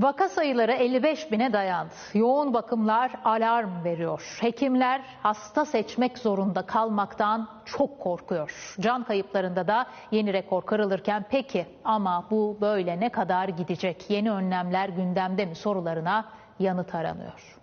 Vaka sayıları 55 bine dayandı. Yoğun bakımlar alarm veriyor. Hekimler hasta seçmek zorunda kalmaktan çok korkuyor. Can kayıplarında da yeni rekor kırılırken peki ama bu böyle ne kadar gidecek? Yeni önlemler gündemde mi sorularına yanıt aranıyor.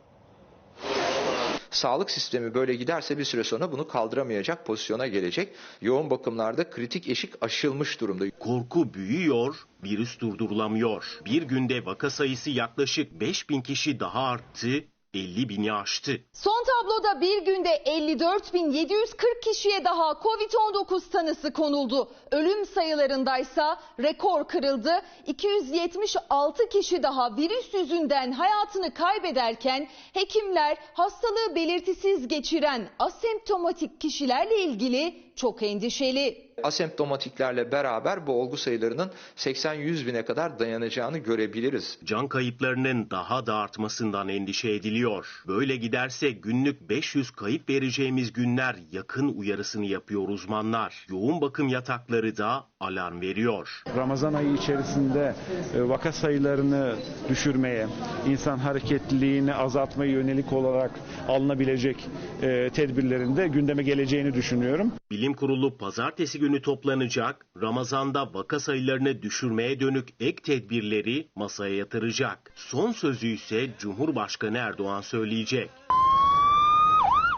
Sağlık sistemi böyle giderse bir süre sonra bunu kaldıramayacak pozisyona gelecek. Yoğun bakımlarda kritik eşik aşılmış durumda. Korku büyüyor, virüs durdurulamıyor. Bir günde vaka sayısı yaklaşık 5000 kişi daha arttı, 50 bini aştı. Son tabloda bir günde 54.740 kişiye daha Covid-19 tanısı konuldu. Ölüm sayılarındaysa rekor kırıldı. 276 kişi daha virüs yüzünden hayatını kaybederken hekimler hastalığı belirtisiz geçiren asemptomatik kişilerle ilgili çok endişeli. Asemptomatiklerle beraber bu olgu sayılarının 80-100 bine kadar dayanacağını görebiliriz. Can kayıplarının daha da artmasından endişe ediliyor. Böyle giderse günlük 500 kayıp vereceğimiz günler yakın uyarısını yapıyor uzmanlar. Yoğun bakım yatakları da alarm veriyor. Ramazan ayı içerisinde e, vaka sayılarını düşürmeye, insan hareketliliğini azaltmaya yönelik olarak alınabilecek e, tedbirlerin de gündeme geleceğini düşünüyorum. Bilim Kurulu pazartesi günü toplanacak. Ramazanda vaka sayılarını düşürmeye dönük ek tedbirleri masaya yatıracak. Son sözü ise Cumhurbaşkanı Erdoğan söyleyecek.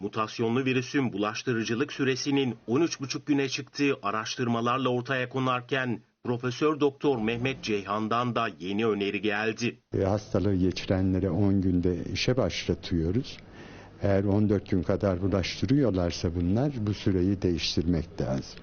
Mutasyonlu virüsün bulaştırıcılık süresinin 13,5 güne çıktığı araştırmalarla ortaya konarken Profesör Doktor Mehmet Ceyhan'dan da yeni öneri geldi. E, hastalığı geçirenlere 10 günde işe başlatıyoruz. Eğer 14 gün kadar bulaştırıyorlarsa bunlar bu süreyi değiştirmek lazım.